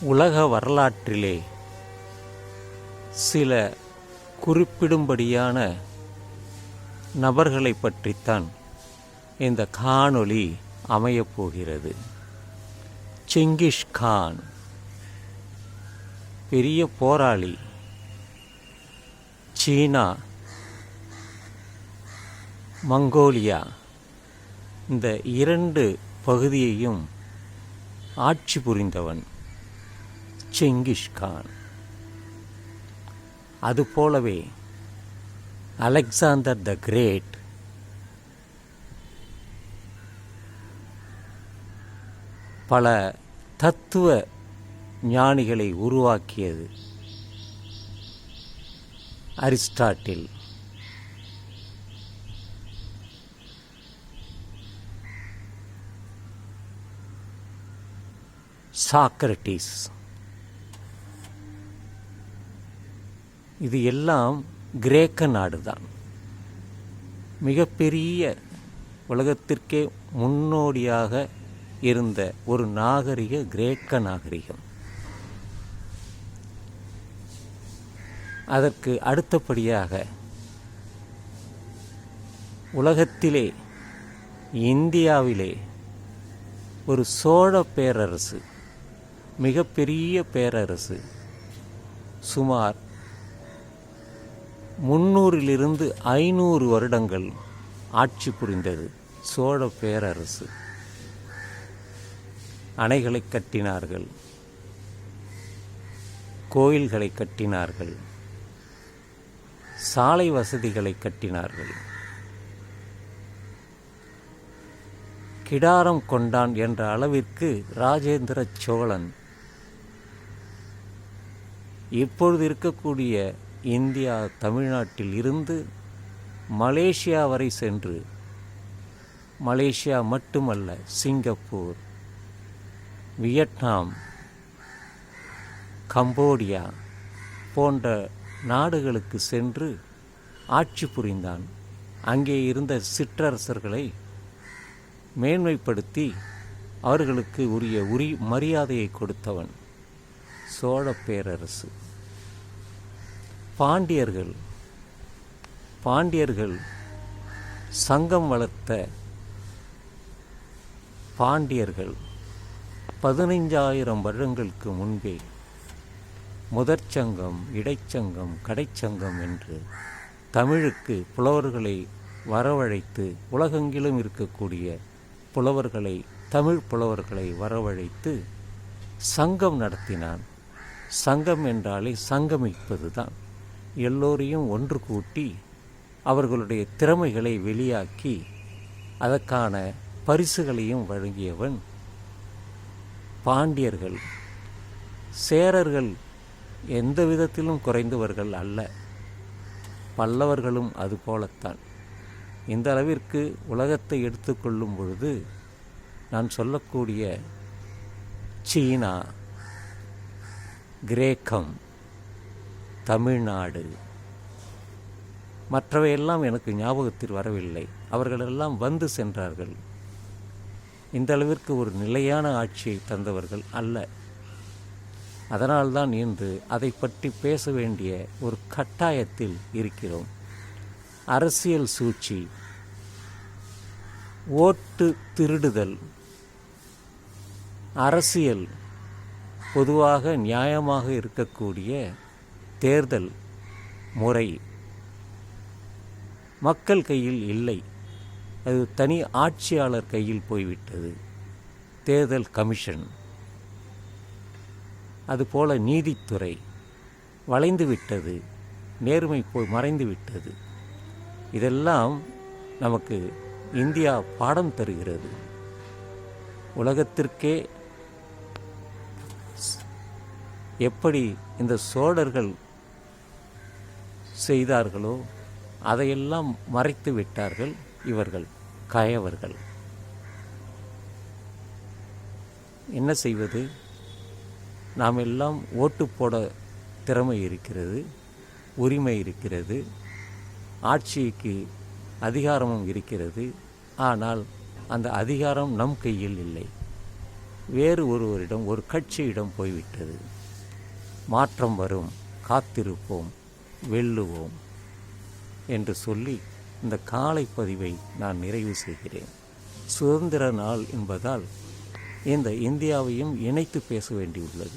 உலக வரலாற்றிலே சில குறிப்பிடும்படியான நபர்களை பற்றித்தான் இந்த காணொளி அமையப் போகிறது. செங்கிஷ் கான் பெரிய போராளி சீனா மங்கோலியா இந்த இரண்டு பகுதியையும் ஆட்சி புரிந்தவன். செங்கிஷ்கான் அதுபோலவே அலெக்சாந்தர் த கிரேட் பல தத்துவ ஞானிகளை உருவாக்கியது அரிஸ்டாட்டில். சாக்ரட்டிஸ் இது எல்லாம் கிரேக்க நாடுதான். மிகப்பெரிய உலகத்திற்கே முன்னோடியாக இருந்த ஒரு நாகரிக கிரேக்க நாகரிகம். அதற்கு அடுத்தபடியாக உலகத்திலே இந்தியாவிலே ஒரு சோழ பேரரசு மிகப்பெரிய பேரரசு சுமார் முன்னூறிலிருந்து ஐநூறு வருடங்கள் ஆட்சி புரிந்தது. சோழ பேரரசு. அணைகளை கட்டினார்கள். கோயில்களை கட்டினார்கள். சாலை வசதிகளை கட்டினார்கள். கிடாரம் கொண்டான் என்ற அளவிற்கு ராஜேந்திர சோழன் இப்பொழுது இருக்கக்கூடிய இந்தியா தமிழ்நாட்டில் இருந்து மலேசியா வரை சென்று மலேசியா மட்டுமல்ல சிங்கப்பூர் வியட்நாம் கம்போடியா போன்ற நாடுகளுக்கு சென்று ஆட்சி புரிந்தான். அங்கே இருந்த சிற்றரசர்களை மேன்மைப்படுத்தி அவர்களுக்கு உரிய உரி மரியாதையை கொடுத்தவன் சோழ பேரரசு. பாண்டியர்கள் பாண்டியர்கள் சங்கம் வளர்த்த பாண்டியர்கள் பதினைஞ்சாயிரம் வருடங்களுக்கு முன்பே முதற்சங்கம் இடைச்சங்கம் கடைச்சங்கம் என்று தமிழுக்கு புலவர்களை வரவழைத்து உலகெங்கிலும் இருக்கக்கூடிய புலவர்களை தமிழ் புலவர்களை வரவழைத்து சங்கம் நடத்தினான். சங்கம் என்றாலே சங்கமிப்பது தான் எல்லோரையும் ஒன்று கூட்டி அவர்களுடைய திறமைகளை வெளியாக்கி அதற்கான பரிசுகளையும் வழங்கியவன் பாண்டியர்கள். சேரர்கள் எந்த விதத்திலும் குறைந்தவர்கள் அல்ல. பல்லவர்களும் அதுபோலத்தான் இந்த அளவிற்கு உலகத்தை எடுத்துக்கொள்ளும் பொழுது நான் சொல்லக்கூடிய சீனா கிரேக்கம் தமிழ்நாடு. மற்றவையெல்லாம் எனக்கு ஞாபகத்தில் வரவில்லை. அவர்களெல்லாம் வந்து சென்றார்கள். இந்த அளவிற்கு ஒரு நிலையான ஆட்சியை தந்தவர்கள் அல்ல. அதனால்தான் இன்று அதை பற்றி பேச வேண்டிய ஒரு கட்டாயத்தில் இருக்கிறோம். அரசியல் சூழ்ச்சி ஓட்டு திருடுதல் அரசியல் பொதுவாக நியாயமாக இருக்கக்கூடிய தேர்தல் முறை மக்கள் கையில் இல்லை. அது தனி ஆட்சியாளர் கையில் போய்விட்டது. தேர்தல் கமிஷன். அதுபோல நீதித்துறை வளைந்து விட்டது நேர்மை போய் மறைந்து விட்டது இதெல்லாம் நமக்கு இந்தியா பாடம் தருகிறது. உலகத்திற்கே எப்படி இந்த சோழர்கள் செய்தார்களோ அதையெல்லாம் மறைத்து விட்டார்கள் இவர்கள் கயவர்கள். என்ன செய்வது? நாம் எல்லாம் ஓட்டு போட திறமை இருக்கிறது உரிமை இருக்கிறது ஆட்சிக்கு அதிகாரமும் இருக்கிறது ஆனால் அந்த அதிகாரம் நம் கையில் இல்லை. வேறு ஒருவரிடம் ஒரு கட்சியிடம் போய்விட்டது. மாற்றம் வரும் காத்திருப்போம். வெல்லுவோம் என்று சொல்லி இந்த காலை பதிவை நான் நிறைவு செய்கிறேன். சுதந்திர நாள் என்பதால் இந்த இந்தியாவையும் இணைத்து பேச வேண்டியுள்ளது.